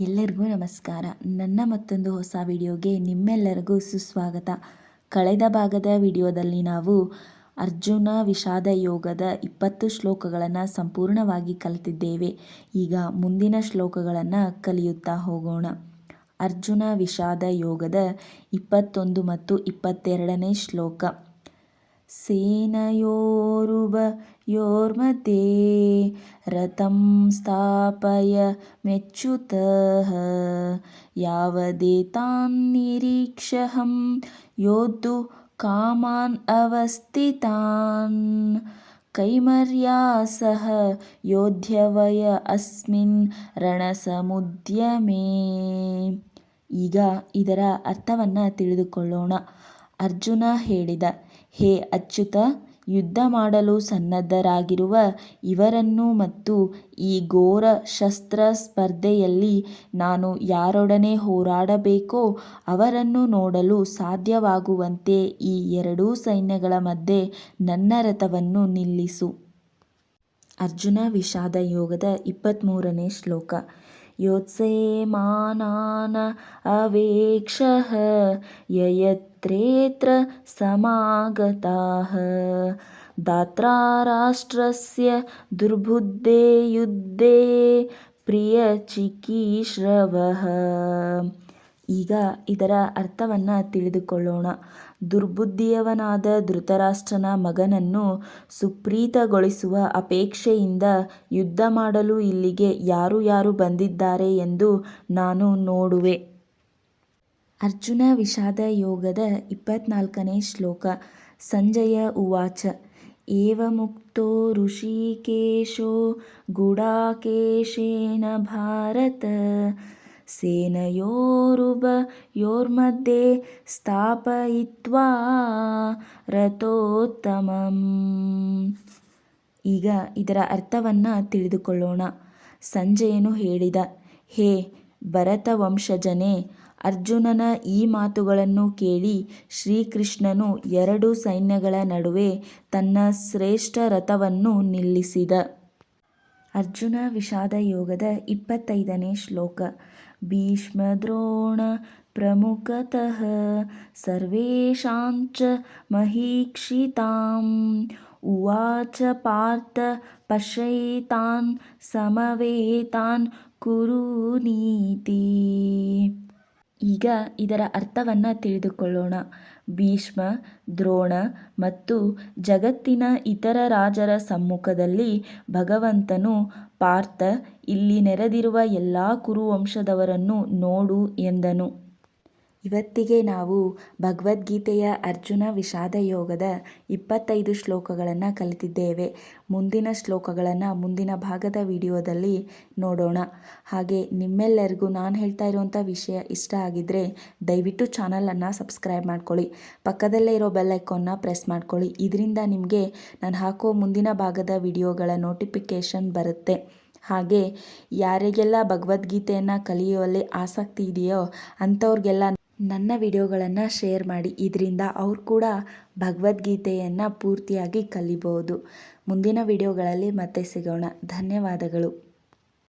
ಎಲ್ಲರಿಗೂ ನಮಸ್ಕಾರ. ನನ್ನ ಮತ್ತೊಂದು ಹೊಸ ವಿಡಿಯೋಗೆ ನಿಮ್ಮೆಲ್ಲರಿಗೂ ಸುಸ್ವಾಗತ. ಕಳೆದ ಭಾಗದ ವಿಡಿಯೋದಲ್ಲಿ ನಾವು ಅರ್ಜುನ ವಿಷಾದ ಯೋಗದ ಇಪ್ಪತ್ತು ಶ್ಲೋಕಗಳನ್ನು ಸಂಪೂರ್ಣವಾಗಿ ಕಲಿತಿದ್ದೇವೆ. ಈಗ ಮುಂದಿನ ಶ್ಲೋಕಗಳನ್ನು ಕಲಿಯುತ್ತಾ ಹೋಗೋಣ. ಅರ್ಜುನ ವಿಷಾದ ಯೋಗದ ಇಪ್ಪತ್ತೊಂದು ಮತ್ತು ಇಪ್ಪತ್ತೆರಡನೇ ಶ್ಲೋಕ. सेनयोरुभयोर्मध्ये रथं स्थापयमेच्युतः यावदेतान्निरीक्ष्यहं योद्धुं कामान् अवस्थितान् कैमर्या सह ಯೋಧ್ಯವಯ ಅಸ್ಮಿನ್ ರಣಸಮುದ್ಯಮೇ ಈಗ ಇದರ ಅರ್ಥವನ್ನು ತಿಳಿದುಕೊಳ್ಳೋಣ ಅರ್ಜುನ ಹೇಳಿದ ಹೇ ಅಚ್ಯುತ, ಯುದ್ಧ ಮಾಡಲು ಸನ್ನದ್ಧರಾಗಿರುವ ಇವರನ್ನು ಮತ್ತು ಈ ಘೋರ ಶಸ್ತ್ರ ಸ್ಪರ್ಧೆಯಲ್ಲಿ ನಾನು ಯಾರೊಡನೆ ಹೋರಾಡಬೇಕೋ ಅವರನ್ನು ನೋಡಲು ಸಾಧ್ಯವಾಗುವಂತೆ ಈ ಎರಡೂ ಸೈನ್ಯಗಳ ಮಧ್ಯೆ ನನ್ನ ರಥವನ್ನು ನಿಲ್ಲಿಸು. ಅರ್ಜುನ ವಿಷಾದ ಯೋಗದ ಇಪ್ಪತ್ತ್ಮೂರನೇ ಶ್ಲೋಕ. योत्सेमानान् अवेक्षः यत्रेऽत्र समागताः। दात्रा राष्ट्रस्य दुर्बुद्धे युद्धे प्रियचिकीश्रवः। ಈಗ ಇದರ ಅರ್ಥವನ್ನು ತಿಳಿದುಕೊಳ್ಳೋಣ. ದುರ್ಬುದ್ಧಿಯವನಾದ ಧೃತರಾಷ್ಟ್ರನ ಮಗನನ್ನು ಸುಪ್ರೀತಗೊಳಿಸುವ ಅಪೇಕ್ಷೆಯಿಂದ ಯುದ್ಧ ಮಾಡಲು ಇಲ್ಲಿಗೆ ಯಾರು ಯಾರು ಬಂದಿದ್ದಾರೆ ಎಂದು ನಾನು ನೋಡುವೆ. ಅರ್ಜುನ ವಿಷಾದ ಯೋಗದ ಇಪ್ಪತ್ನಾಲ್ಕನೇ ಶ್ಲೋಕ. ಸಂಜಯ ಉವಾಚ. ಏವಮುಕ್ತೋ ಋಷಿಕೇಶೋ ಗುಡಾಕೇಶೇನ ಭಾರತ सेनयोरुभयोर्मध्ये ಸ್ಥಾಪಯಿತ್ವಾ ರಥೋತ್ತಮಂ. ಈಗ ಇದರ ಅರ್ಥವನ್ನ ತಿಳಿದುಕೊಳ್ಳೋಣ. ಸಂಜೆಯನು ಹೇಳಿದ, ಹೇ ಭರತ ವಂಶಜನೇ ಅರ್ಜುನನ ಈ ಮಾತುಗಳನ್ನು ಕೇಳಿ ಶ್ರೀಕೃಷ್ಣನು ಎರಡು ಸೈನ್ಯಗಳ ನಡುವೆ ತನ್ನ ಶ್ರೇಷ್ಠ ರಥವನ್ನು ನಿಲ್ಲಿಸಿದ. ಅರ್ಜುನ ವಿಷಾದ ಯೋಗದ ಇಪ್ಪತ್ತೈದನೇ ಶ್ಲೋಕ. ಪ್ರಮುಖತಃ ಸರ್ವೇಷಾಂಚ ಮಹೀಕ್ಷಿತಾಂ. ಉವಾಚ ಪಾರ್ಥ ಪಶ್ಯೈತಾನ್ ಸಮವೇತಾನ್ ಕುರು ನೀತಿ. ಈಗ ಇದರ ಅರ್ಥವನ್ನು ತಿಳಿದುಕೊಳ್ಳೋಣ. ಭೀಷ್ಮ, ದ್ರೋಣ ಮತ್ತು ಜಗತ್ತಿನ ಇತರ ರಾಜರ ಸಮ್ಮುಖದಲ್ಲಿ ಭಗವಂತನು ಪಾರ್ಥ ಇಲ್ಲಿ ನೆರೆದಿರುವ ಎಲ್ಲ ಕುರುವಂಶದವರನ್ನು ನೋಡು ಎಂದನು. ಇವತ್ತಿಗೆ ನಾವು ಭಗವದ್ಗೀತೆಯ ಅರ್ಜುನ ವಿಷಾದ ಯೋಗದ ಇಪ್ಪತ್ತೈದು ಶ್ಲೋಕಗಳನ್ನು ಕಲಿತಿದ್ದೇವೆ. ಮುಂದಿನ ಶ್ಲೋಕಗಳನ್ನು ಮುಂದಿನ ಭಾಗದ ವಿಡಿಯೋದಲ್ಲಿ ನೋಡೋಣ. ಹಾಗೆ ನಿಮ್ಮೆಲ್ಲರಿಗೂ ನಾನು ಹೇಳ್ತಾ ಇರುವಂಥ ವಿಷಯ ಇಷ್ಟ ಆಗಿದ್ದರೆ ದಯವಿಟ್ಟು ಚಾನಲನ್ನು ಸಬ್ಸ್ಕ್ರೈಬ್ ಮಾಡ್ಕೊಳ್ಳಿ. ಪಕ್ಕದಲ್ಲೇ ಇರೋ ಐಕಾನ್ನ ಪ್ರೆಸ್ ಮಾಡ್ಕೊಳ್ಳಿ. ಇದರಿಂದ ನಿಮಗೆ ನಾನು ಹಾಕೋ ಮುಂದಿನ ಭಾಗದ ವಿಡಿಯೋಗಳ ನೋಟಿಫಿಕೇಷನ್ ಬರುತ್ತೆ. ಹಾಗೆ ಯಾರಿಗೆಲ್ಲ ಭಗವದ್ಗೀತೆಯನ್ನು ಕಲಿಯುವಲ್ಲಿ ಆಸಕ್ತಿ ಇದೆಯೋ ಅಂಥವ್ರಿಗೆಲ್ಲ ನನ್ನ ವಿಡಿಯೋಗಳನ್ನು ಶೇರ್ ಮಾಡಿ. ಇದರಿಂದ ಅವ್ರು ಕೂಡ ಭಗವದ್ಗೀತೆಯನ್ನು ಪೂರ್ತಿಯಾಗಿ ಕಲಿಬೋದು. ಮುಂದಿನ ವಿಡಿಯೋಗಳಲ್ಲಿ ಮತ್ತೆ ಸಿಗೋಣ. ಧನ್ಯವಾದಗಳು.